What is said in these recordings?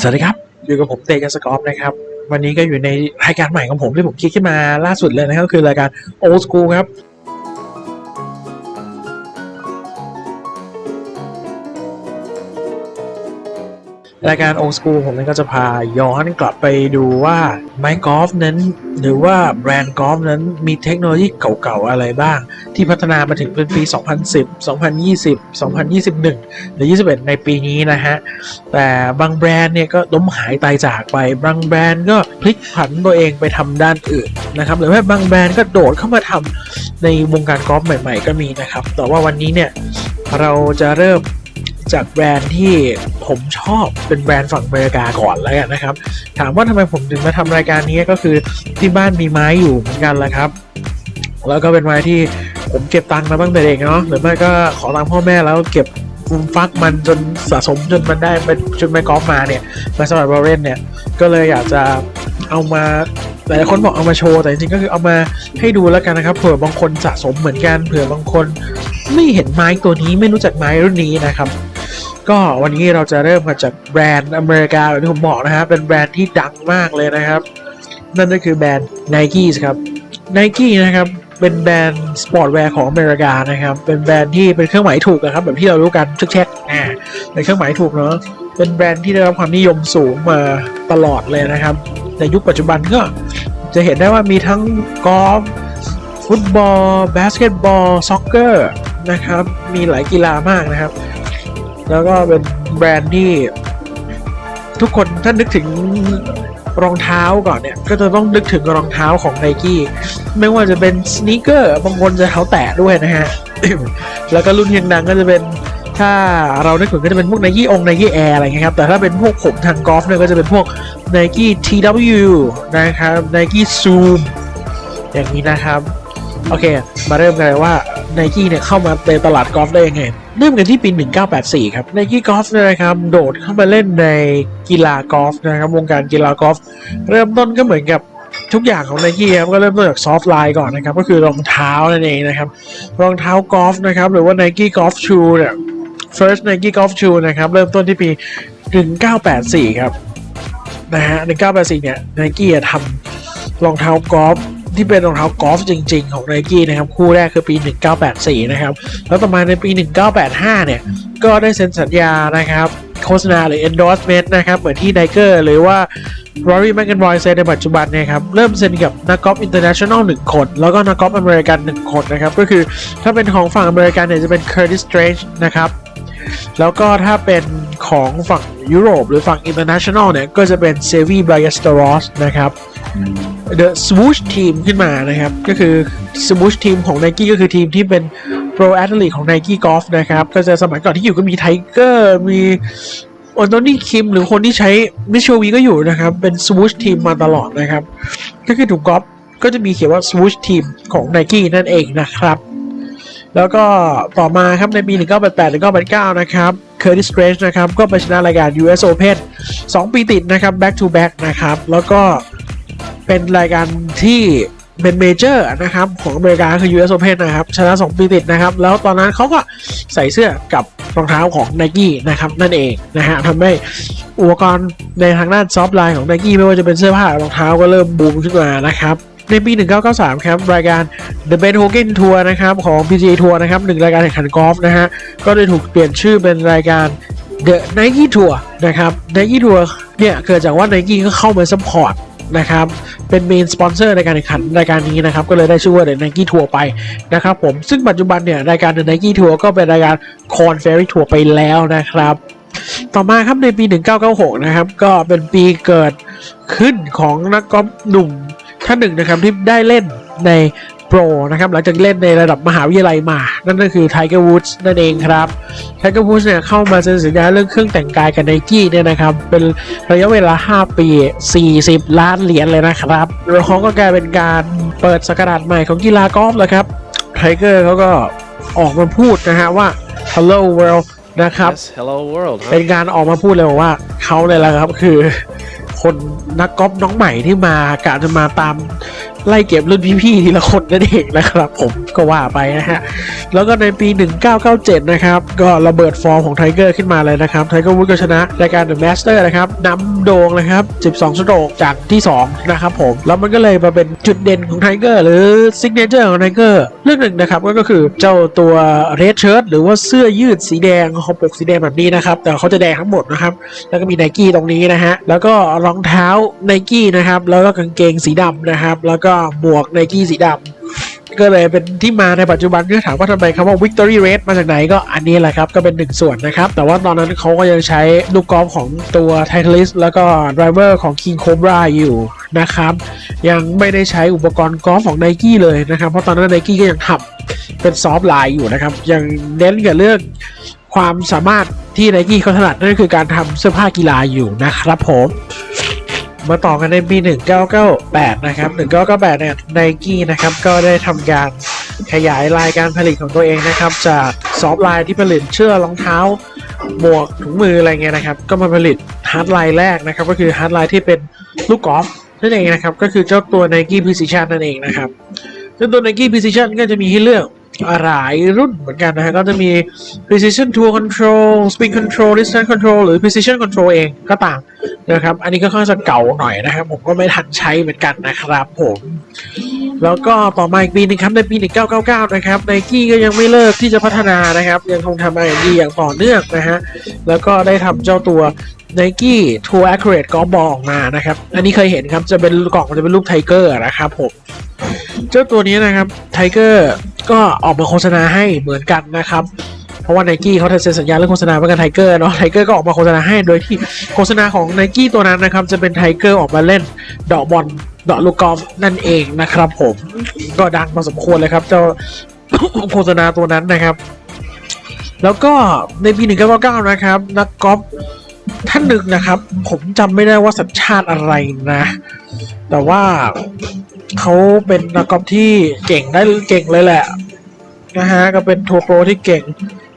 สวัสดีครับ อยู่กับผมเตกัสกอฟนะครับ วันนี้ก็อยู่ในรายการใหม่ของผมที่ผมคิดขึ้นมาล่าสุดเลยนะครับก็คือรายการ Old School ครับ รายการ Old School ผมนั้นก็จะพาย้อนกลับไปดูว่าไม้กอล์ฟนั้น หรือว่าแบรนด์กอล์ฟนั้นมีเทคโนโลยีเก่าๆอะไรบ้าง ที่พัฒนามาถึงเป็นปี 2010 2020 2021 หรือ 21 ในปีนี้นะฮะ แต่บางแบรนด์เนี่ยก็ล้มหายตายจากไป บางแบรนด์ก็พลิกผันตัวเองไปทำด้านอื่นนะครับหรือว่าบางแบรนด์ก็โดดเข้ามาทำในวงการกอล์ฟใหม่ ๆ ก็มีนะครับแต่ว่าวันนี้เนี่ยเราจะเริ่ม จากแบรนด์ที่ผมชอบเป็นแบรนด์ฝั่งอเมริกาก่อนแล้วกันนะครับ ถามว่าทำไมผมถึงมาทำรายการนี้ก็คือที่บ้านมีไม้อยู่เหมือนกันแหละครับ แล้วก็เป็นไม้ที่ผมเก็บตังค์มาตั้งแต่เด็กเนาะหรือไม่ก็ขอตังค์พ่อแม่แล้วเก็บฟุมฟักมันจนสะสมจนมันได้เป็นจนไม้กอล์ฟมาเนี่ยมาสำหรับเราเล่นเนี่ยก็เลยอยากจะเอามาหลายคนบอกเอามาโชว์แต่จริงๆก็คือเอามาให้ดูแล้วกันนะครับเผื่อบางคนสะสมเหมือนกันเผื่อบางคนไม่เห็นไม้ตัวนี้ไม่รู้จักไม้รุ่นนี้นะครับ ก็วันนี้เราจะเริ่มมาจากแบรนด์อเมริกาแบบที่ผมบอกนะฮะเป็นแบรนด์ที่ดังมากเลยนะครับ นั่นก็คือแบรนด์ Nike ครับ Nike นะครับเป็นแบรนด์สปอร์ตแวร์ของอเมริกานะครับ เป็นแบรนด์ที่เป็นเครื่องหมายถูกนะครับแบบที่เรารู้กันทุกเช็คอ่าเป็นเครื่องหมายถูกเนาะเป็นแบรนด์ที่ได้รับความนิยมสูงมาตลอดเลยนะครับในยุคปัจจุบันก็จะเห็นได้ว่ามีทั้งกอล์ฟฟุตบอลบาสเกตบอลซ็อกเกอร์นะครับมีหลายกีฬามากนะครับ แล้วก็เป็นแบรนด์ที่ทุกคนถ้านึกถึงรองเท้าก่อนเนี่ย ก็จะต้องนึกถึงรองเท้าของ n นกี้ไม่ว่าจะเป็นสเน e เกอร์บางคนจะเท้าแตะด้วยนะฮะ แล้วก็รุ่นยังดังก็จะเป็นถ้าเรานึกถึงก็จะเป็นพวก n นกี้อง n นกี้แอร์อะไรเงี้ยครับ แต่ถ้าเป็นพวกผมทางกอล์ฟเนี่ยก็จะเป็นพวก n นกี้ TW นะครับ n นกี้ Zoom อย่างนี้นะครับ โอเค มาเริ่มกันเลยว่า n นกี้เนี่ยเข้ามาในตลาดกอล์ฟได้ยังไงเริ่มกันที่ปี 1984 ครับ n นกี้กอล์ฟนะครับโดดเข้ามาเล่นในกีฬากอล์ฟนะครับวงการกีฬากอล์ฟเริ่มต้นก็เหมือนกับทุกอย่างของ n นกี้ครับก็เริ่มต้นจากซอฟต์ไลน์ก่อนนะครับก็คือรองเท้านั่นเองนะครับรองเท้ากอล์ฟนะครับหรือว่า Nike Golf Shoe เนี่ย First Nike Golf Shoe นะครับเริ่มต้นที่ปี 1984 ครับนะฮะ1984 เนี่ย Nike อะทำรองเท้ากอล์ฟ ที่เป็นรองเท้ากอล์ฟจริง ๆ ของ Nike นะครับ คู่แรกคือปี 1984 นะครับ แล้วต่อมาในปี 1985 เนี่ย ก็ได้เซ็นสัญญานะครับ โฆษณาหรือ endorsement นะครับ เหมือนที่ Nike หรือว่า Rory McIlroy เซ็นในปัจจุบันเนี่ยครับ เริ่มเซ็นกับนักกอล์ฟอินเตอร์เนชั่นแนลหนึ่งคน แล้วก็นักกอล์ฟอเมริกันหนึ่งคนนะครับ ก็คือถ้าเป็นของฝั่งอเมริกันเนี่ยจะเป็น Curtis Strange นะครับ แล้วก็ถ้าเป็นของฝั่งยุโรปหรือฝั่ง international เนี่ย ก็จะเป็น s e v i Ballesteros นะครับ The Swoosh Team ขึ้นมานะครับ ก็คือ Swoosh Team ของ Nike ก็คือทีมที่เป็น Pro Athlete ของ Nike Golf นะครับ ก็จะสมัยก่อนที่อยู่ก็มีไทเกอร์มีออนโทนี่คิมหรือคนที่ใช้มิชวีก็อยู่นะครับ เป็น Swoosh Team มาตลอดนะครับ ก็คือถุงกอล์ฟก็จะมีเขียนว่า Swoosh Team ของ Nike นั่นเองนะครับ แล้วก็ต่อมาครับในปี 1988 1989 นะครับ Curtis Strange นะครับ ก็ไปชนะรายการ US Open 2 ปีติดนะครับ back to back นะครับ แล้วก็เป็นรายการที่เป็นเมเจอร์นะครับ ของอเมริกาคือ US Open นะครับ ชนะ 2 ปีติดนะครับ แล้วตอนนั้นเขาก็ใส่เสื้อกับรองเท้าของ Nike นะครับ นั่นเองนะฮะทำให้อุปกรณ์ในทางด้านซอฟต์ไลน์ของ Nike ไม่ว่าจะเป็นเสื้อผ้ารองเท้าก็เริ่มบูมขึ้นมานะครับ ในปี 1993 ครับ รายการ The Ben Hogan Tour นะครับ ของ PGA Tour นะครับหนึ่งรายการแข่งขันกอล์ฟนะฮะ ก็ได้ถูกเปลี่ยนชื่อเป็นรายการ The Nike Tour นะครับ Nike Tour เนี่ย เกิดจากว่า Nike ก็เข้ามาซัพพอร์ตนะครับ เป็นเมนสปอนเซอร์ในการแข่งขันรายการนี้นะครับ ก็เลยได้ชื่อว่า The Nike Tour ไปนะครับผม ซึ่งปัจจุบันเนี่ย รายการ The Nike Tour ก็เป็นรายการ Corn Ferry Tour ไปแล้วนะครับต่อมาครับในปี 1996 นะครับ ก็เป็นปีเกิดขึ้นของนักกอล์ฟหนุ่ม ท่านหนึ่งนะครับที่ได้เล่นในโปรนะครับหลังจากเล่นในระดับมหาวิทยาลัยมา นั่นก็คือไทเกอร์วูดส์นั่นเองครับไทเกอร์วูดส์เนี่ยเข้ามาเซ็นสัญญาเรื่องเครื่องแต่งกายกับไนกี้เนี่ยนะครับ เป็นระยะเวลา 5 ปี 40 ล้านเหรียญเลยนะครับแล้วเขาก็กลายเป็นการเปิดสกราชใหม่ของกีฬากอล์ฟแล้วครับไทเกอร์เขาก็ออกมาพูดนะฮะว่า hello world นะครับ Yes, hello world. เป็ Huh? นการออกมาพูดเลยบอกว่าเขาเลยแหละครับคือ คนนักกอล์ฟน้องใหม่ที่มากะจะมาตามไล่เก็บรุ่นพี่ๆทีละคนนั่นเองนะครับ ผมก็ว่าไปนะฮะ แล้วก็ในปี 1997 นะครับ ก็ระเบิดฟอร์มของไทเกอร์ขึ้นมาเลยนะครับไทเกอร์วูดก็ชนะรายการ The Master นะครับนำโด่งเลยครับ 12 สโตรกจากที่ 2 นะครับผม แล้วมันก็เลยมาเป็นจุดเด่นของไทเกอร์หรือซิกเนเจอร์ของไทเกอร์เรื่องหนึ่งนะครับก็คือเจ้าตัวเรดเชิร์ตหรือว่าเสื้อยืดสีแดงคอปกสีแดงแบบนี้นะครับ แต่เขาจะแดงทั้งหมดนะครับ แล้วก็มีไนกี้ตรงนี้นะฮะแล้วก็รองเท้าไนกี้นะครับแล้วก็กางเกงสีดำนะครับแล้วก็หมวกไนกี้สีดำก็เลยเป็นที่มาในปัจจุบันก็ถามว่าทำไมคำว่า Victory Red มาจากไหนก็อันนี้แหละครับ ก็เป็นหนึ่งส่วนนะครับ แต่ว่าตอนนั้นเขาก็ยังใช้ลูกกอล์ฟของตัว Titleist แล้วก็ Driver ของ King Cobra อยู่นะครับ ยังไม่ได้ใช้อุปกรณ์กอล์ฟของ Nike เลยนะครับ เพราะตอนนั้น Nike ก็ยังทำเป็นซอฟต์ไลน์อยู่นะครับ ยังเน้นกับเรื่องความสามารถที่ Nike เขาถนัดนั่นคือการทำเสื้อผ้ากีฬาอยู่นะครับผม มาต่อกันในปี 1998 นะครับ 1998 เนี่ยไนกี้นะครับ ก็ได้ทำการขยายรายการผลิตของตัวเองนะครับ จากซอฟต์ไลน์ที่ผลิตเชือกรองเท้าหมวกถุงมืออะไรเงี้ยนะครับ ก็มาผลิตฮาร์ดไลน์แรกนะครับ ก็คือฮาร์ดไลน์ที่เป็นลูกกอล์ฟนั่นเองนะครับ ก็คือเจ้าตัว Nike Precision นั่นเองนะครับซึ่งตัว Nike Precision ก็จะมีให้เลือก หลายรุ่นเหมือนกันนะฮะก็จะมี Precision Tour Control Spin Control Distance Control หรือ Precision Control เองก็ต่ามนะครับ อันนี้ก็ค่อนข้างจะเก่าหน่อยนะครับ ผมก็ไม่ทันใช้เหมือนกันนะครับผม แล้วก็ต่อมาอีกปีหนึงครับในปี 1999 นะครับ Nike ก็ยังไม่เลิกที่จะพัฒนานะครับ ยังคงทำอะไรดีอย่างต่อเนื่องนะฮะ แล้วก็ได้ทำเจ้าตัว Nike Tour Accurate Golf Ball ออกมานะครับ อันนี้เคยเห็นครับจะเป็นกล่องจะเป็นรูปไทเกอร์นะครับผม เจ้าตัวนี้นะครับไทเกอร์ ก็ออกมาโฆษณาให้เหมือนกันนะครับ เพราะว่าไนกี้เขาเซ็นสัญญาเรื่องโฆษณากับไทเกอร์เนาะไทเกอร์ก็ออกมาโฆษณาให้โดยที่โฆษณาของไนกี้ตัวนั้นนะครับ จะเป็นไทเกอร์ออกมาเล่นดอกบอลดอกลูกกอล์ฟนั่นเองนะครับ ผมก็ดังพอสมควรเลยครับ เจ้าโฆษณาตัวนั้นนะครับ แล้วก็ในปี 1999 นะครับ นักกอล์ฟ ท่านหนึ่งนะครับ ผมจำไม่ได้ว่าสัญชาติอะไรนะ แต่ว่าเขาเป็นนักกอล์ฟที่เก่งได้เก่งเลยแหละนะฮะก็เป็นทัวร์โปรที่เก่ง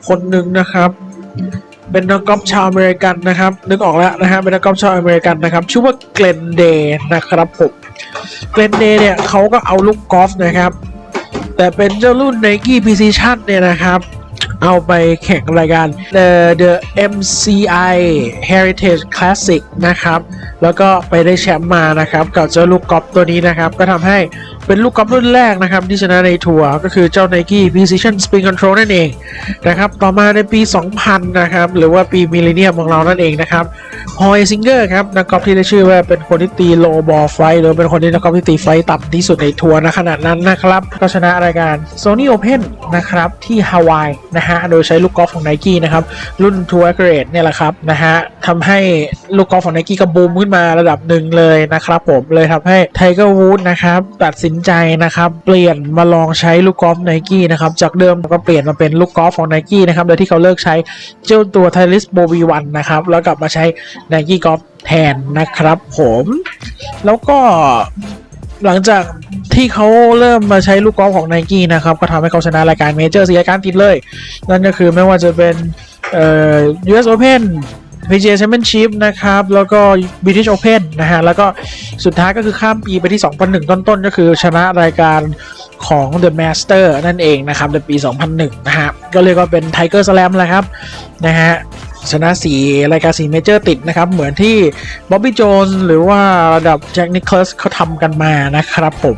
คนหนึ่งนะครับ เป็นนักกอล์ฟชาวอเมริกันนะครับ นึกออกแล้วนะฮะเป็นนักกอล์ฟชาวอเมริกันนะครับ ชื่อว่าเกรนเดย์นะครับผมเกรนเดย์เนี่ยเขาก็เอาลูกกอล์ฟนะครับ แต่เป็นเจ้ารุ่น Nike Precision เนี่ยนะครับ เอาไปแข่งรายการ The The MCI Heritage Classic นะครับ แล้วก็ไปได้แชมป์มานะครับ กับเจ้าลูกกอล์ฟตัวนี้นะครับ ก็ทำให้ เป็นลูกกอล์ฟรุ่นแรกนะครับที่ชนะในทัวร์ก็คือเจ้า Nike Precision Spin Control นั่นเองนะครับต่อมาในปี 2000 นะครับหรือว่าปีมิลเลนเนียมของเรานั่นเองนะครับฮอยซิงเกอร์ครับนักกอล์ฟที่ได้ชื่อว่าเป็นคนที่ตีโลบอลไฟหรือเป็นคนที่นักกอล์ฟที่ตีไฟต่ำที่สุดในทัวร์ณขนาดนั้นนะครับก็ชนะรายการ Sony Open นะครับที่ฮาวายนะฮะโดยใช้ลูกกอล์ฟของ Nike นะครับรุ่น Tour Accurate เนี่ยแหละครับนะฮะทำให้ลูกกอล์ฟของ Nike ก็บูมขึ้นมาระดับหนึ่งเลยนะครับผมเลยทำให้ Tiger Woods นะครับตัดสินใจนะครับ เปลี่ยนมาลองใช้ลูกกอล์ฟ Nike นะครับ จากเดิมก็เปลี่ยนมาเป็นลูกกอล์ฟของ Nike นะครับ โดยที่เขาเลิกใช้เจ้าตัว Titleist Bo V1 นะครับ แล้วกลับมาใช้ Nike Golf แทนนะครับผม แล้วก็หลังจากที่เขาเริ่มมาใช้ลูกกอล์ฟของ Nike นะครับ ก็ทำให้เขาชนะรายการเมเจอร์สี่รายการติดเลย นั่นก็คือไม่ว่าจะเป็นเอ่อ US Open PGA Championship นะครับ แล้วก็ British Open นะฮะ แล้วก็สุดท้ายก็คือข้ามปีไปที่ 2001 ต้นๆ ก็คือชนะรายการของ The Master นั่นเองนะครับในปี 2001 นะฮะ ก็เรียกว่าเป็น Tiger Slam แหละครับ นะฮะ ชนะสีรายการสีเมเจอร์ติดนะครับ เหมือนที่บ๊อบบี้โจนส์หรือว่าระดับแจ็คนิคลัสเขาทำกันมานะครับผม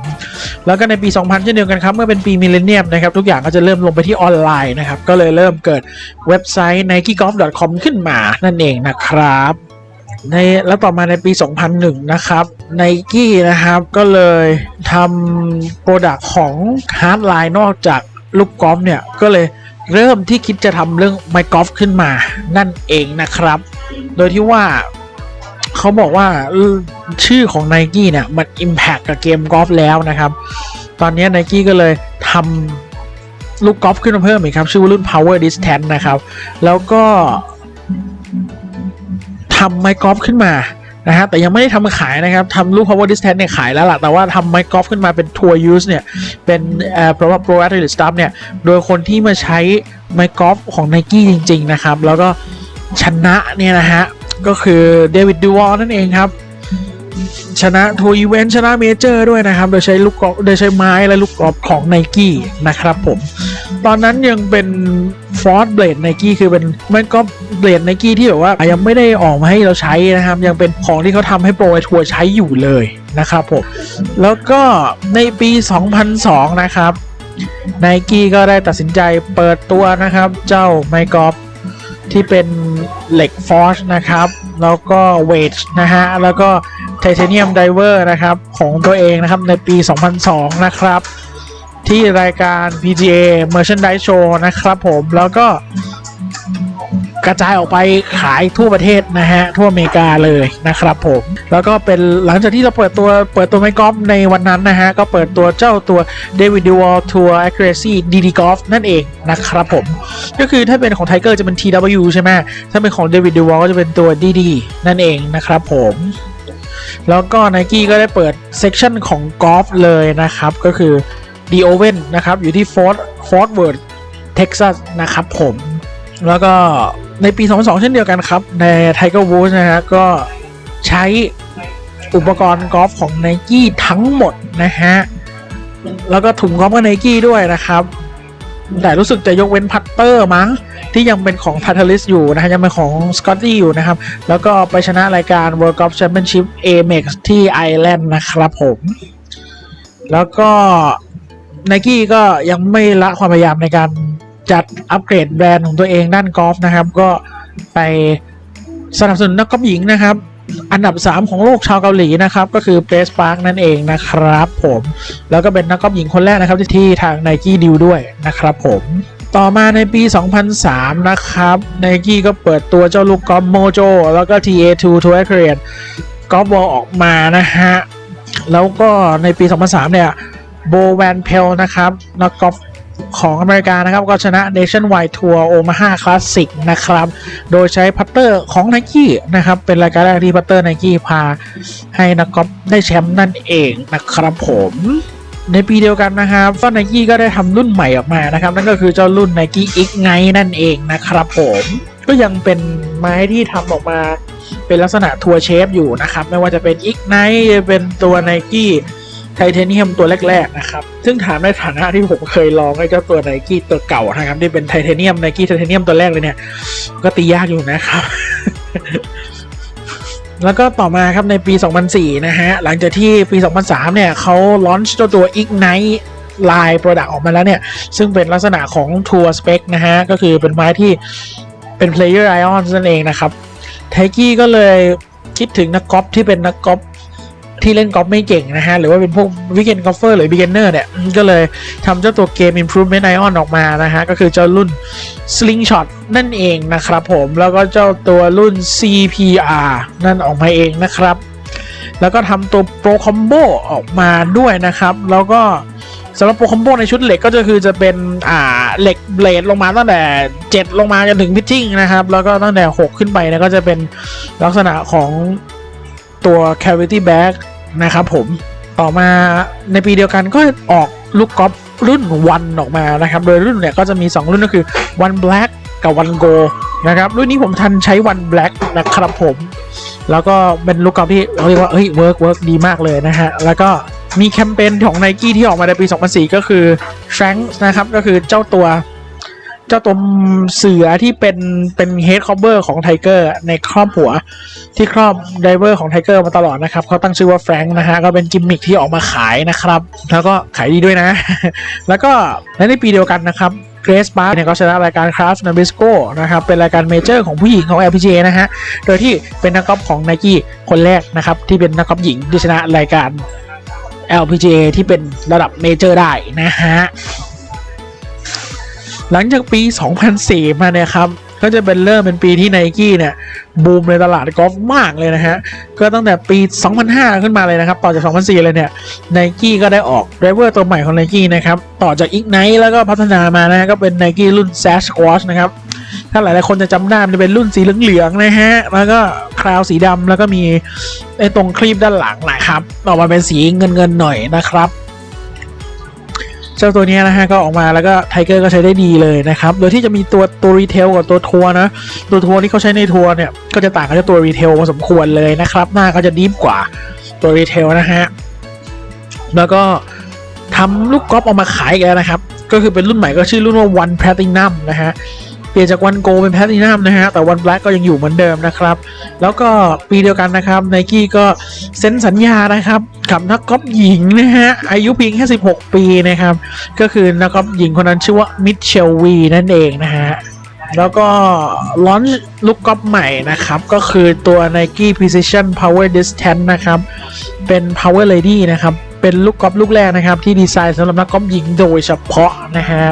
แล้วก็ในปี 2000 เช่นเดียวกันครับ เมื่อเป็นปีมิเลเนียมนะครับ ทุกอย่างก็จะเริ่มลงไปที่ออนไลน์นะครับ ก็เลยเริ่มเกิดเว็บไซต์ nikegolf.com ขึ้นมานั่นเองนะครับในแล้วต่อมาในปี 2001 นะครับ Nike นะครับก็เลยทำโปรดักต์ของฮาร์ดไลน์นอกจากลูกกอล์ฟเนี่ย ก็เลย เริ่มที่คิดจะทำเรื่องไมค์กอล์ขึ้นมา นั่นเองนะครับ โดยที่ว่าเขาบอกว่าชื่อของ Nike เนี่ยมัน Impact กับเกมกอล์ฟแล้วนะครับ ตอนนี้ Nike ก็เลยทำลูกกอล์ฟขึ้นมาเพิ่มอีกครับ ชื่อว่ารุ่น Power Distance นะครับ แล้วก็ทำไมค์กอล์ฟขึ้นมา นะฮะแต่ยังไม่ได้ทำขายนะครับทำลูก power distance เนี่ยขายแล้วล่ะ แต่ว่าทำไมค์กอล์ฟขึ้นมาเป็น tour use เนี่ย เป็นเอ่อเพราะว่า pro athlete stuff เนี่ย โดยคนที่มาใช้ไมค์กอล์ฟของ Nike จริง ๆ นะครับ แล้วก็ชนะเนี่ยนะฮะ ก็คือเดวิดดูวอลนั่นเองครับ ชนะทัวร์อีเวนต์ชนะเมเจอร์ด้วยนะครับ โดยใช้ลูกกอล์ฟโดยใช้ไม้และลูกกอล์ฟของไนกี้นะครับผม ตอนนั้นยังเป็น ฟอร์ดเบลดไนกี้คือเป็นมันก็เบลดไนกี้ที่แบบว่ายังไม่ได้ออกมาให้เราใช้นะครับ ยังเป็นของที่เขาทำให้โปรไอทัวร์ใช้อยู่เลยนะครับผมแล้วก็ในปี 2002 นะครับไนกี้ก็ได้ตัดสินใจเปิดตัวนะครับ เจ้าไมกอฟที่เป็นเหล็กฟอร์ชนะครับ แล้วก็เวทนะฮะ แล้วก็ไทเทเนียมไดเวอร์นะครับ ของตัวเองนะครับในปี 2002 นะครับ ที่รายการ PGA Merchandise Show นะครับผมแล้วก็กระจายออกไปขายทั่วประเทศนะฮะ ทั่วอเมริกาเลยนะครับผม แล้วก็เป็นหลังจากที่เราเปิดตัวเปิดตัวไมค์กอล์ฟในวันนั้นนะฮะ ก็เปิดตัวเจ้าตัว David d u a l Tour Accuracy DD Golf นั่นเองนะครับผม ก็คือถ้าเป็นของ Tiger จะเป็น TW ใช่ไหมถ้าเป็นของ David d u a l ก็จะเป็นตัว DD นั่นเองนะครับผมแล้วก็ Nike ก็ได้เปิดเซกชันของกอล์ฟเลยนะครับ ก็คือ The Oven นะครับ อยู่ที่ Fort Fort Worth Texas นะครับผม แล้วก็ในปี2002เช่นเดียวกันครับ ใน Tiger Woods นะฮะก็ใช้อุปกรณ์กอล์ฟของ Nike ทั้งหมดนะฮะ แล้วก็ถุงกอล์ฟกับ Nike ด้วยนะครับ แต่รู้สึกจะยกเว้นพัตเตอร์มั้ง ที่ยังเป็นของ t a t a l i s t อยู่นะฮะ ยังเป็นของ Scotty อยู่นะครับ แล้วก็ไปชนะรายการ World Golf Championship Amex ที่ไอร์แลนด์นะครับผม แล้วก็ ไนกี้ก็ยังไม่ละความพยายามในการจัดอัปเกรดแบรนด์ของตัวเองด้านกอล์ฟนะครับ ก็ไปสนับสนุนนักกอล์ฟหญิงนะครับ อันดับ 3 ของโลกชาวเกาหลีนะครับ ก็คือเ a สปาร์กนั่นเองนะครับผมแล้วก็เป็นนักกอล์ฟหญิงคนแรกนะครับที่ที่ทางไนกี้ดิวด้วยนะครับผมต่อมาในปี 2003 นะครับไนกี้ก็เปิดตัวเจ้าลูกกอล์ฟโมโจแล้วก็ TA2 Tour Accurate กอล์ฟบอลออกมานะฮะ แล้วก็ในปี 2003 เนี่ย โบแวนเพลนะครับนักกอล์ฟของอเมริกานะครับ ก็ชนะ Nationwide Tour Omaha Classic นะครับ โดยใช้พัตเตอร์ของ Nike นะครับ เป็นรายการแรกที่พัตเตอร์ Nike พาให้นักกอล์ฟได้แชมป์นั่นเองนะครับผมในปีเดียวกันนะครับก็ Nike ก็ได้ทำรุ่นใหม่ออกมานะครับ นั่นก็คือเจ้ารุ่น Nike Ignite นั่นเองนะครับผม ก็ยังเป็นไม้ที่ทำออกมาเป็นลักษณะทัวร์เชฟอยู่นะครับ ไม่ว่าจะเป็น Ignite เป็นตัว Nike ไทเทเนียมตัวแรก ๆ นะครับ ซึ่งถามในฐานะที่ผมเคยลองไอ้เจ้าตัวไนกี้ตัวเก่านะครับที่เป็นไทเทเนียมไนกี้ไทเทเนียมตัวแรกเลยเนี่ย ก็ตียากอยู่นะครับ แล้วก็ต่อมาครับในปี 2004 นะฮะ หลังจากที่ปี 2003 เนี่ยเขาลอนช์เจ้าตัว Ignite ลายโปรดักต์ออกมาแล้วเนี่ย ซึ่งเป็นลักษณะของทัวร์สเปคนะฮะ ก็คือเป็นไม้ที่เป็น player ion นั่นเองนะครับไทกี้ก็เลยคิดถึงนักกอล์ฟที่เป็นนักกอล์ฟ ที่เล่นกอล์ฟไม่เก่งนะฮะ หรือว่าเป็นพวกวิกเกนกอล์ฟเฟอร์หรือ beginner เนี่ย ก็เลยทำเจ้าตัวเกม improvement ion ออกมานะฮะ ก็คือเจ้ารุ่น slingshot นั่นเองนะครับผมแล้วก็เจ้าตัวรุ่น CPR นั่นออกมาเองนะครับ แล้วก็ทำตัว pro combo ออกมาด้วยนะครับ แล้วก็สำหรับโปรคอมโบในชุดเหล็กก็จะคือจะเป็นอ่าเหล็กเบลดลงมาตั้งแต่ 7 ลงมาจนถึงพิชชิ่งนะครับ แล้วก็ตั้งแต่ 6 ขึ้นไปนะก็จะเป็นลักษณะของตัว cavity bag นะครับผมต่อมาในปีเดียวกันก็ออกลูกกอล์ฟรุ่นวันออกมานะครับ โดยรุ่นเนี่ยก็จะมี 2 รุ่นก็คือ one black กับ one go นะครับรุ่นนี้ผมทันใช้ one black นะครับผม แล้วก็เป็นลูกกอล์ฟที่เรียกว่าเฮ้ยเวิร์กเวิร์กดีมากเลยนะฮะ แล้วก็มีแคมเปญของ n i กี้ที่ออกมาในปี 2004 ก็คือ s h a n k นะครับก็คือเจ้าตัว เจ้าตัวเสือที่เป็นเป็นเฮดคอ v เบอร์ของไทเกอร์ในครอบหัว ที่ครอบไดเวอร์ของไทเกอร์มาตลอดนะครับเขาตั้งชื่อว่าแฟรงค์นะฮะก็เป็นกิมมิคที่ออกมาขายนะครับ แล้วก็ขายดีด้วยนะ แล้วก็ในปีเดียวกันนะครับเกรซบาร์เนี่ยก็ชนะรายการ Craft Nabisco นะครับ เป็นรายการเมเจอร์ของผู้หญิงของ LPGA นะฮะ โดยที่เป็นนักกอล์ฟของ Nike คนแรกนะครับ ที่เป็นนักกอล์ฟหญิงที่ชนะรายการ LPGA ที่เป็นระดับเมเจอร์ได้นะฮะ หลังจากปี 2004 มาเนี่ยครับก็จะเป็นเริ่มเป็นปีที่ไนกี้เนี่ยบูมในตลาดกอล์ฟมากเลยนะฮะ ก็ตั้งแต่ปี 2005 ขึ้นมาเลยนะครับ ต่อจาก 2004 เลยเนี่ยไนกี้ก็ได้ออกไดเวอร์ตัวใหม่ของไนกี้นะครับ ต่อจาก Ignite แล้วก็พัฒนามานะฮะก็เป็นไนกี้รุ่น Sash Squash นะครับ ถ้าหลายๆคนจะจำได้มันจะเป็นรุ่นสีเหลืองๆนะฮะ แล้วก็คราวสีดำแล้วก็มีไอ้ตรงครีบด้านหลังนะครับออกมาเป็นสีเงินๆหน่อยนะครับ เจ้าตัวนี้นะฮะก็ออกมาแล้วก็ไทเกอร์ก็ใช้ได้ดีเลยนะครับ โดยที่จะมีตัวตัวรีเทลกับตัวทัวร์นะ ตัวทัวร์ที่เขาใช้ในทัวร์เนี่ย ก็จะต่างกับตัวรีเทลพอสมควรเลยนะครับ หน้าก็จะดีฟกว่าตัวรีเทลนะฮะ แล้วก็ทำลูกกอล์ฟออกมาขายกันนะครับ ก็คือเป็นรุ่นใหม่ก็ชื่อรุ่นว่า One Platinum นะฮะ ลี่ยนจากวันโกเป็นแพลตินัมนะฮะแต่วันแบล็กก็ยังอยู่เหมือนเดิมนะครับ แล้วก็ปีเดียวกันนะครับไนกี้ก็เซ็นสัญญานะครับกับนักกอล์ฟหญิงนะฮะอายุเพียงแค่ 16 ปีนะครับ ก็คือนักกอล์ฟหญิงคนนั้นชื่อว่ามิเชลวีนั่นเองนะฮะแล้วก็ลอนลูกกอล์ฟใหม่นะครับ ก็คือตัว Nike Precision Power Distance นะครับ เป็น Power Lady นะครับ เป็นลูกกอล์ฟลูกแรกนะครับ ที่ดีไซน์สำหรับนักกอล์ฟหญิงโดยเฉพาะนะฮะ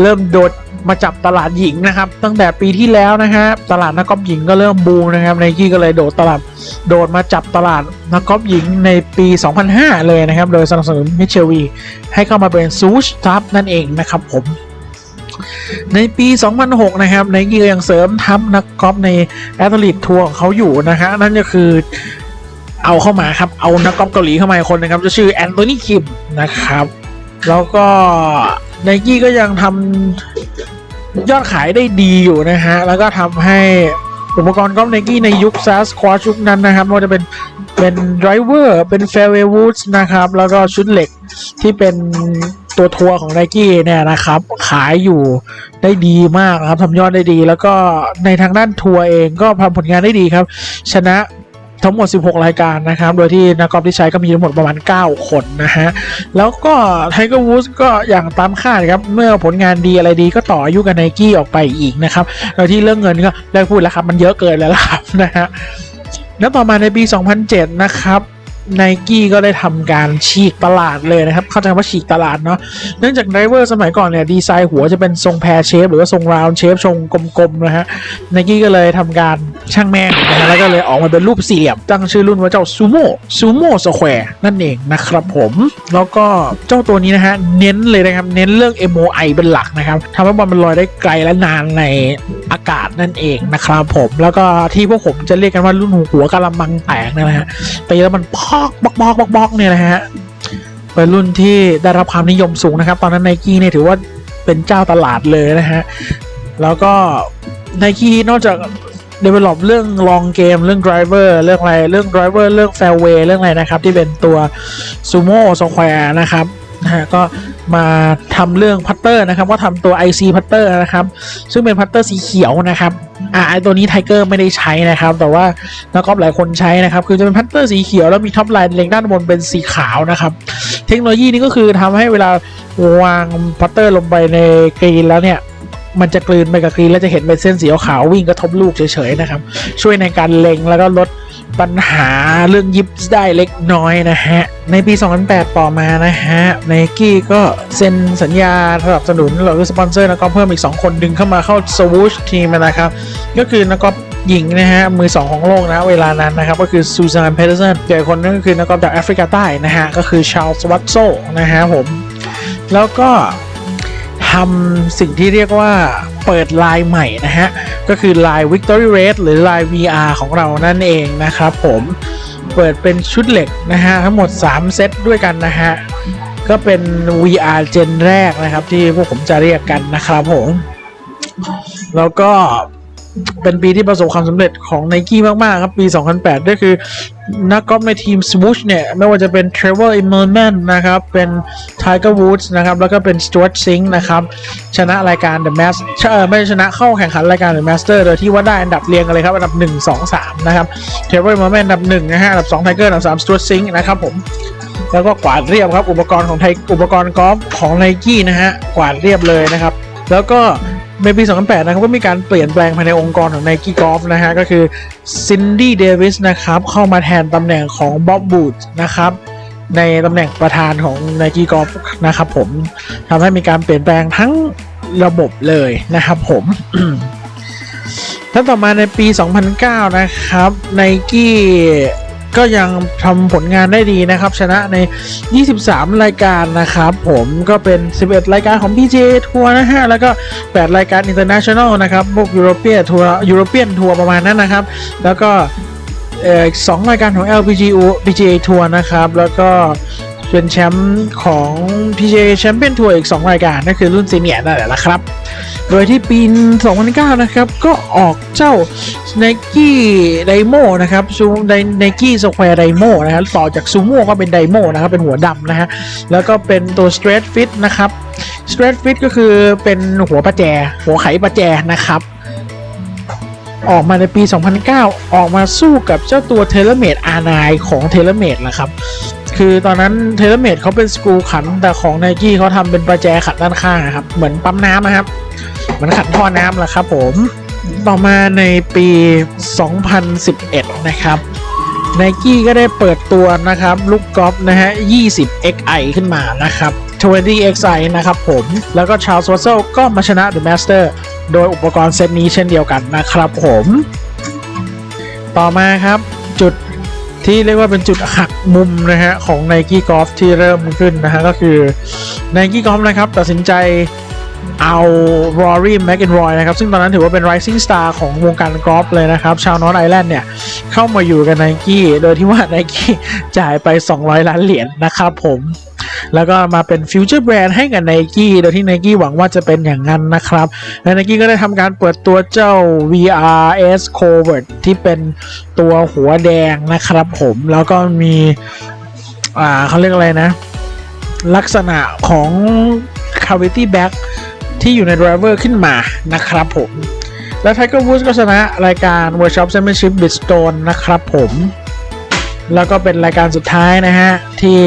เริ่มโดดมาจับตลาดหญิงนะครับ ตั้งแต่ปีที่แล้วนะฮะตลาดนักกอล์ฟหญิงก็เริ่มบูมนะครับไนกี้ก็เลยโดดตลาดโดดมาจับตลาดนักกอล์ฟหญิงในปี 2005 เลยนะครับ โดยสนับสนุนมิเชลวีให้เข้ามาเป็นซูชทับนั่นเองนะครับผมในปี 2006 นะครับไนกี้ก็ยังเสริมทัพนักกอล์ฟในแอตเลติกทัวร์ของเขาอยู่นะฮะนั่นก็คือ เอาเข้ามาครับ เอานักกอล์ฟเกาหลีเข้ามาคนนะครับจะชื่อแอนโทนีคิมนะครับ แล้วก็ไนกี้ก็ยังทำยอดขายได้ดีอยู่นะฮะ แล้วก็ทำให้อุปกรณ์กอล์ฟไนกี้ในยุคซัสควอชยุคนั้นนะครับไม่ว่าจะเป็นเป็นไดรเวอร์เป็นแฟร์เวย์วูดนะครับ แล้วก็ชุดเหล็กที่เป็นตัวทัวร์ของไนกี้เนี่ยนะครับ ขายอยู่ได้ดีมากครับทำยอดได้ดี แล้วก็ในทางด้านทัวร์เองก็ทำผลงานได้ดีครับ ชนะ ทั้งหมด 16 รายการนะครับ โดยที่นักกอล์ฟที่ใช้ก็มีทั้งหมดประมาณ 9 คนนะฮะ แล้วก็ไทเกอร์วูดก็อย่างตามคาดครับ เมื่อผลงานดีอะไรดีก็ต่ออายุกับไนกี้ออกไปอีกนะครับ โดยที่เรื่องเงินก็เลิกพูดแล้วครับ มันเยอะเกินแล้วครับนะฮะแล้วต่อมาในปี 2007 นะครับ ไนกี้ก็ได้ทำการฉีกตลาดเลยนะครับ เข้าใจว่าฉีกตลาดเนาะ เนื่องจากไดเวอร์สมัยก่อนเนี่ยดีไซน์หัวจะเป็นทรงแพรเชฟหรือว่าทรงราวเชฟทรงกลมๆนะฮะไนกี้ก็เลยทำการช่างแม่งนะฮะแล้วก็เลยออกมาเป็นรูปสี่เหลี่ยม ตั้งชื่อรุ่นว่าเจ้าซูโม่ซูโม่สแควร์นั่นเองนะครับผม แล้วก็เจ้าตัวนี้นะฮะเน้นเลยนะครับเน้นเรื่อง MOI เป็นหลักนะครับทำให้บอลมันลอยได้ไกลและนานในอากาศนั่นเองนะครับผม แล้วก็ที่พวกผมจะเรียกกันว่ารุ่นหัวกะละมังแตกนะฮะตีแล้วมันพอกบอกบอกบอกบอกเนี่ยนะฮะเป็นรุ่นที่ได้รับความนิยมสูงนะครับ ตอนนั้นไนกี้เนี่ยถือว่าเป็นเจ้าตลาดเลยนะฮะ แล้วก็ไนกี้นอกจาก develop เรื่องลองเกมเรื่อง driver เรื่องอะไรเรื่อง driver เรื่อง fairway เรื่องอะไรนะครับ ที่เป็นตัว sumo square นะครับ นะฮะก็มาทำเรื่องพัตเตอร์นะครับก็ทำตัว IC พัตเตอร์นะครับ ซึ่งเป็นพัตเตอร์สีเขียวนะครับอ่าไอตัวนี้ไทเกอร์ไม่ได้ใช้นะครับ แต่ว่านักกอล์ฟหลายคนใช้นะครับ คือจะเป็นพัตเตอร์สีเขียวแล้วมีท็อปไลน์เล็งด้านบนเป็นสีขาวนะครับ เทคโนโลยีนี้ก็คือทำให้เวลาวางพัตเตอร์ลงไปในกรีนแล้วเนี่ยมันจะกลืนไปกับกรีนแล้วจะเห็นเป็นเส้นสีขาววิ่งกระทบลูกเฉยๆนะครับ ช่วยในการเล็งแล้วก็ลด ปัญหาเรื่องยิปส์ได้เล็กน้อยนะฮะ ในปี 2008 ต่อมานะฮะไนกี้ก็เซ็นสัญญาสนับสนุนหรือสปอนเซอร์นักกอล์ฟเพิ่มอีก 2 คนดึงเข้ามาเข้าสวูชทีมนะครับ ก็คือนักกอล์ฟหญิงนะฮะ มือ 2 ของโลกนะเวลานั้นนะครับ ก็คือซูซานเพเทอร์สันเจอคนนึงก็คือนักกอล์ฟจากแอฟริกาใต้นะฮะ ก็คือชาลส์วัตโซนะฮะผม แล้วก็ ทำสิ่งที่เรียกว่าเปิดลายใหม่นะฮะ ก็คือลาย Victory Red หรือลาย VR ของเรานั่นเองนะครับผมเปิดเป็นชุดเหล็กนะฮะ ทั้งหมด 3 เซตด้วยกันนะฮะ ก็เป็น VR เจนแรกนะครับ ที่พวกผมจะเรียกกันนะครับผม แล้วก็ เป็นปีที่ประสบความสำเร็จของ n i กี้มาก ๆ ครับ ปี 2008 ก็คือ นักกอล์ฟในทีม Swoosh เนี่ย ไม่ว่าจะเป็น Trevor Immelman นนะครับ เป็น Tiger Woods นะครับ แล้วก็เป็น Stuart Sink นะครับ ชนะรายการ The m a s เออไม่ชนะเข้าแข่งขันรายการ The Master โดยที่ว่าได้อันดับเรียงกันเลยครับ อันดับ 1 2 3 นะครับ Trevor Immelman อันดับ1นะฮะอันดับ2 Tiger อันดับ3 Stuart Sink นะครับผมแล้วก็กวาดเรียบครับอุปกรณ์ของไทยอุปกรณ์กอล์ฟของไนกี้นะฮะกวาดเรียบเลยนะครับ แล้วก็ ในปี 2008 นะครับก็มีการเปลี่ยนแปลงภายในองค์กรของ Nike Golf นะฮะก็คือซินดี้เดวิสนะครับเข้ามาแทนตำแหน่งของบ๊อบบูดนะครับในตำแหน่งประธานของ Nike Golf นะครับผมทำให้มีการเปลี่ยนแปลงทั้งระบบเลยนะครับผมท่านต่อมาในปี 2009 นะครับ Nike ก็ยังทำผลงานได้ดีนะครับ ชนะใน 23 รายการนะครับผมก็เป็น 11 รายการของ PGA ทัวร์นะฮะ แล้วก็ 8 รายการ International นะครับพวกยุโรเปียทัวร์ยุโรเปียนทัวร์ประมาณนั้นนะครับ แล้วก็สองรายการของ LPGA PGA ทัวร์นะครับ แล้วก็เป็นแชมป์ของ PGA Champion Tour อีก 2 รายการนั่นคือรุ่นซีเนียร์นั่นแหละนะครับ โดยที่ปี 2009 นะครับ ก็ออกเจ้า Nike Dymo นะครับซูได Nike Square Dymo นะครับต่อจากซูโม่ก็เป็น Dymo นะครับ เป็นหัวดำนะฮะ แล้วก็เป็นตัว Straight Fit นะครับ Straight Fit ก็คือเป็นหัวประแจ หัวไขประแจนะครับออกมาในปี 2009 ออกมาสู้กับเจ้าตัว t e l e m a t e R9 ของ t e l e m a t e นะครับ คือตอนนั้น t e l e m a t e เขาเป็นสกูขัน แต่ของ Nike เขาทำเป็นประแจขัดด้านข้างครับ เหมือนปั๊มน้ำนะครับ มือนขัดท่อน้ำแหละครับผม ต่อมาในปี 2011 นะครับ Nike ก็ได้เปิดตัวนะครับ ลูกกอล์ฟนะฮะ 20 XI ขึ้นมานะครับ20 XI นะครับผม แล้วก็ชา l ส์วั s เซลก็มาชนะ The Master โดยอุปกรณ์เซตนี้เช่นเดียวกันนะครับผม ต่อมาครับจุดที่เรียกว่าเป็นจุดหักมุมนะฮะของ Nike Golf ที่เริ่มขึ้นนะฮะก็คือ Nike Golf นะครับตัดสินใจ เอา Rory McIlroy นะครับ ซึ่งตอนนั้นถือว่าเป็น rising star ของวงการกอล์ฟเลยนะครับ ชาวนอตไอแลนด์เนี่ย เข้ามาอยู่กับ Nike โดยที่ว่า Nike จ่ายไป 200 ล้านเหรียญนะครับผมแล้วก็มาเป็นฟิวเจอร์แบรนด์ให้กับ Nike โดยที่ Nike หวังว่าจะเป็นอย่างนั้นนะครับ และ Nike ก็ได้ทำการเปิดตัวเจ้า VRS Covert ที่เป็นตัวหัวแดงนะครับผมแล้วก็มีอ่าเขาเรียกอะไรนะ ลักษณะของ cavity back ที่อยู่ใน driver ขึ้นมานะครับผมและ Tiger Woods ก็ชนะรายการ World Shop Championship b i d s t o n e นะครับผม แล้วก็เป็นรายการสุดท้ายนะฮะ ที่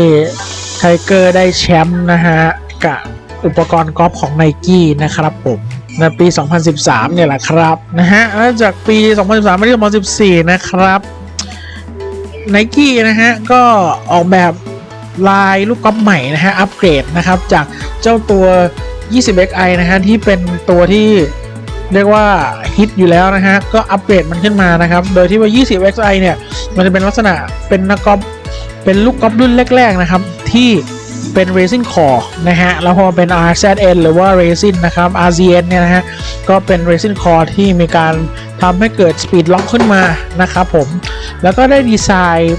ไทเกอร์ได้แชมป์นะฮะ กับอุปกรณ์กอล์ฟของ n i กี้นะครับผมในปี 2013 เนี่ยแหละครับนะฮะแล้วจากปี 2013มาที่ 2014 นะครับ n i กี้นะฮะ ก็ออกแบบลายลูกกอล์ฟใหม่นะฮะ อัปเกรดนะครับ จากเจ้าตัว 20xi นะฮะที่เป็นตัวที่เรียกว่าฮิตอยู่แล้วนะฮะก็อัปเกรดมันขึ้นมานะครับ โดยที่ว่า 20xi เนี่ยมันจะเป็นลักษณะเป็นนักกอล์ฟเป็นลูกกอล์ฟรุ่นแรก ๆ นะครับ ที่เป็น racing core นะฮะ แล้วพอเป็น RZN หรือว่า racing นะครับ RZN เนี่ยนะฮะ ก็เป็น racing core ที่มีการทำให้เกิด speed lock ขึ้นมานะครับผม แล้วก็ได้ดีไซน์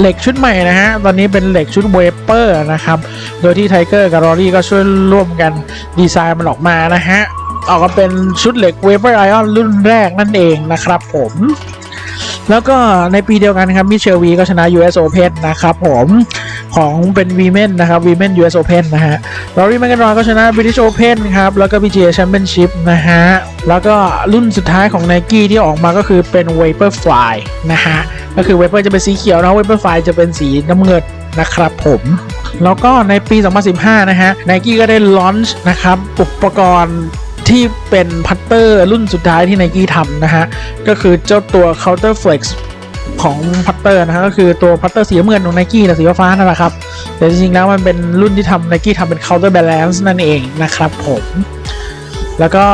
เหล็กชุดใหม่นะฮะ ตอนนี้เป็นเหล็กชุดเวเปอร์นะครับ โดยที่ไทเกอร์กับรอรี่ก็ช่วยร่วมกันดีไซน์มันออกมานะฮะ ออกมาเป็นชุดเหล็กเวเปอร์ไอออนรุ่นแรกนั่นเองนะครับผม แล้วก็ในปีเดียวกันครับมิเชลวีก็ชนะ US Open นะครับผมของเป็น Women นะครับ Women US Open นะฮะลอรี่แมกกนอยก็ชนะ British Open ครับ แล้วก็ PGA Championship นะฮะ แล้วก็รุ่นสุดท้ายของ Nike ที่ออกมาก็คือเป็น Vaporfly นะฮะ ก็คือ Vapor จะเป็นสีเขียวนะ Vaporfly จะเป็นสีน้ำเงินนะครับผมแล้วก็ในปี 2015 นะฮะ Nike ก็ได้ลอนช์นะครับ อุปกรณ์ ที่เป็นพัตเตอร์รุ่นสุดท้ายที่ Nike ทำนะฮะ ก็คือเจ้าตัว Counter Flex ของพัตเตอร์นะฮะก็คือตัวพัตเตอร์สีน้ำเงินของ Nike แต่สีฟ้านั่นแหละครับ แต่จริงๆแล้วมันเป็นรุ่นที่ทำ Nike ทำเป็น Counter Balance นั่นเองนะครับผม แล้วก็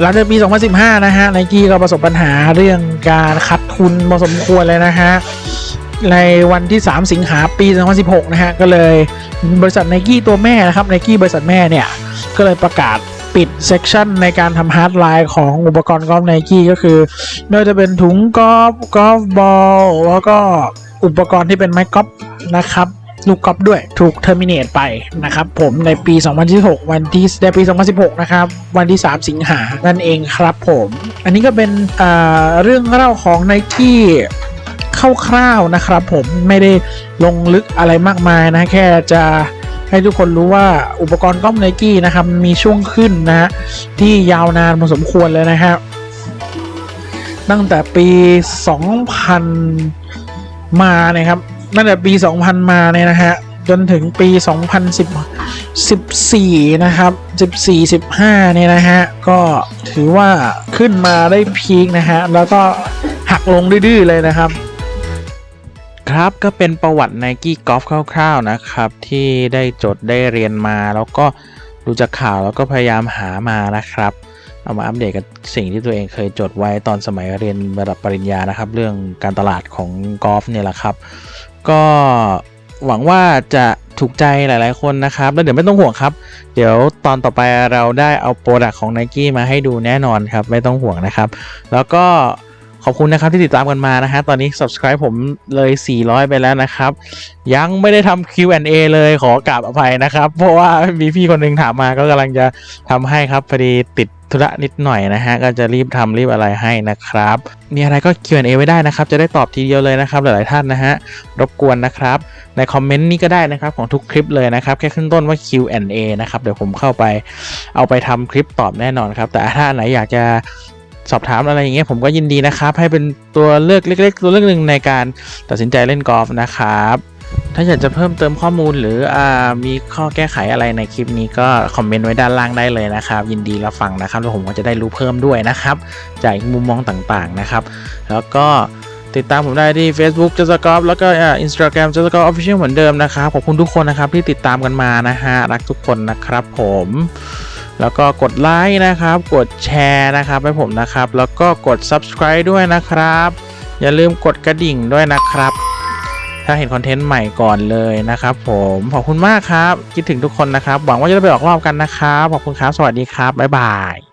หลังจากปี 2015 นะฮะ Nike ก็ประสบปัญหาเรื่องการคัดทุนพอสมควรเลยนะฮะในวันที่ 3 สิงหาปี 2016 นะฮะ ก็เลยบริษัท Nike ตัวแม่นะครับ Nike บริษัทแม่เนี่ย ก็เลยประกาศ ปิดเซกชันในการทำฮาร์ดไลน์ของอุปกรณ์กอล์ฟไนกี้ก็คือไม่ว่าจะเป็นถุงกอล์ฟกอล์ฟบอลแล้วก็อุปกรณ์ที่เป็นไม้กอล์ฟนะครับลูกกอล์ฟด้วยถูกเทอร์มินเนตไปนะครับผมในปี 2016 วันที่ในปี 2016 นะครับ วันที่ 3 สิงหานั่นเองครับผม อันนี้ก็เป็นอ่าเรื่องเล่าของ Nike คร่าวๆนะครับผมไม่ได้ลงลึกอะไรมากมายนะ แค่จะ ให้ทุกคนรู้ว่าอุปกรณ์กล้องไนกี้นะครับมีช่วงขึ้นนะฮะที่ยาวนานพอสมควรเลยนะครับตั้งแต่ปี 2000 มานะครับตั้งแต่ปี 2000 มาเนี่ยนะฮะจนถึงปี 2014 นะครับ 14 15 เนี่ยนะฮะ ก็ถือว่าขึ้นมาได้พีคนะฮะ แล้วก็หักลงดื้อๆเลยนะครับ ครับก็เป็นประวัติ Nike Golf คร่าวๆนะครับ ที่ได้จดได้เรียนมา แล้วก็ดูจากข่าวแล้วก็พยายามหามานะครับ เอามาอัปเดตกับสิ่งที่ตัวเองเคยจดไว้ตอนสมัยเรียนระดับปริญญานะครับ เรื่องการตลาดของกอล์ฟเนี่ยแหละครับ ก็หวังว่าจะถูกใจหลายๆคนนะครับ แล้วเดี๋ยวไม่ต้องห่วงครับ เดี๋ยวตอนต่อไปเราได้เอาโปรดักต์ของ Nike มาให้ดูแน่นอนครับ ไม่ต้องห่วงนะครับ แล้วก็ อบคุณนะครับที่ติดตามกันมานะฮะ ตอนนี้ subscribe ผมเลย 400 ไปแล้วนะครับ ยังไม่ได้ทำ Q&A เลยขอกราบอภัยนะครับ เพราะว่ามีพี่คนหนึงถามมาก็กำลังจะทำให้ครับพอดีติดธุระนิดหน่อยนะฮะ ก็จะรีบทำรีบอะไรให้นะครับ มีอะไรก็ Q&A ไว้ได้นะครับ จะได้ตอบทีเดียวเลยนะครับ หลายๆท่านนะฮะ รบกวนนะครับ ในคอมเมนต์นี้ก็ได้นะครับของทุกคลิปเลยนะครับ แค่ขึ้นต้นว่า Q&A นะครับ เดี๋ยวผมเข้าไปเอาไปทำคลิปตอบแน่นอนครับ แต่ถ้าไหนอยากจะ สอบถามอะไรอย่างเงี้ยผมก็ยินดีนะครับ ให้เป็นตัวเลือกเล็ก ๆ ตัวเลือกหนึ่งในการตัดสินใจเล่นกอล์ฟนะครับถ้าอยากจะเพิ่มเติมข้อมูลหรืออมีข้อแก้ไขอะไรในคลิปนี้ก็คอมเมนต์ไว้ด้านล่างได้เลยนะครับ ยินดีรับฟังนะครับแล้วผมก็จะได้รู้เพิ่มด้วยนะครับ จากอีกมุมมองต่างๆนะครับ แล้วก็ติดตามผมได้ที่ Facebook จัสกอฟแล้วก็อินสตาแกรมจัสกอฟออฟฟิเชียลเหมือนเดิมนะครับ ขอบคุณทุกคนนะครับที่ติดตามกันมานะฮะรักทุกคนนะครับผม แล้วก็กดไลค์นะครับ กดแชร์นะครับให้ผมนะครับ แล้วก็กด subscribe ด้วยนะครับ อย่าลืมกดกระดิ่งด้วยนะครับ ถ้าเห็นคอนเทนต์ใหม่ก่อนเลยนะครับ ผมขอบคุณมากครับ คิดถึงทุกคนนะครับ หวังว่าจะได้ไปออกรอบกันนะครับ ขอบคุณครับ สวัสดีครับ บ๊ายบาย